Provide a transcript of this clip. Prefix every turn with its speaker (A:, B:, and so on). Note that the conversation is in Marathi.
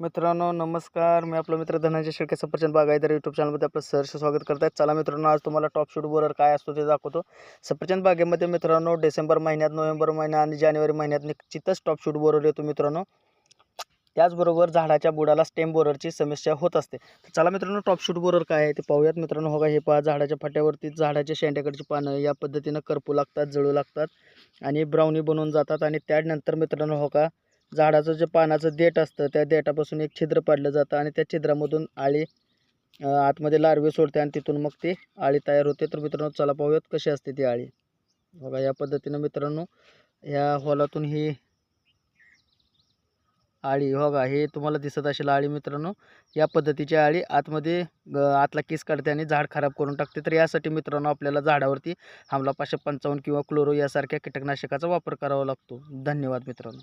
A: मित्रांनो नमस्कार. मी आपला मित्र धनंजय शेळके सफरचंद बागायदार यूट्यूब चॅनलमध्ये आपलं सहर्ष स्वागत करत आहेत चला मित्रांनो आज तुम्हाला टॉप शूट बोरर काय असतो ते दाखवतो. सफरचंद बागेमध्ये मित्रांनो डिसेंबर महिन्यात नोव्हेंबर महिन्यात आणि जानेवारी महिन्यात निश्चितच टॉप शूट बोरर येतो मित्रांनो. त्याचबरोबर झाडाच्या बुडाला स्टेम बोररची समस्या होत असते. तर चला मित्रांनो टॉप शूट बोरर काय आहे ते पाहूयात मित्रांनो. हो का हे पहा झाडाच्या फाट्यावरती झाडाच्या शेंड्याकडची पानं या पद्धतीनं करपू लागतात जळू लागतात आणि ब्राउनी बनवून जातात आणि त्यानंतर मित्रांनो हो का झाडाचं जे पानाचं देठ असतं त्या देठापासून एक छिद्र पाडलं जातं आणि त्या छिद्रामधून आळी आतमध्ये लार्वे सोडते आणि तिथून मग ती आळी तयार होते. तर मित्रांनो चला पाहूयात कशी असते ती आळी. बघा या पद्धतीनं मित्रांनो ह्या हॉलातून ही आळी बघा हे तुम्हाला दिसत असेल आळी मित्रांनो. या पद्धतीची आळी आतमध्ये ग- आतला केस काढते आणि झाड खराब करून टाकते. तर यासाठी मित्रांनो आपल्याला झाडावरती हमला पाचशे पंचावन्न किंवा क्लोरो यासारख्या कीटकनाशकाचा वापर करावा लागतो. धन्यवाद मित्रांनो.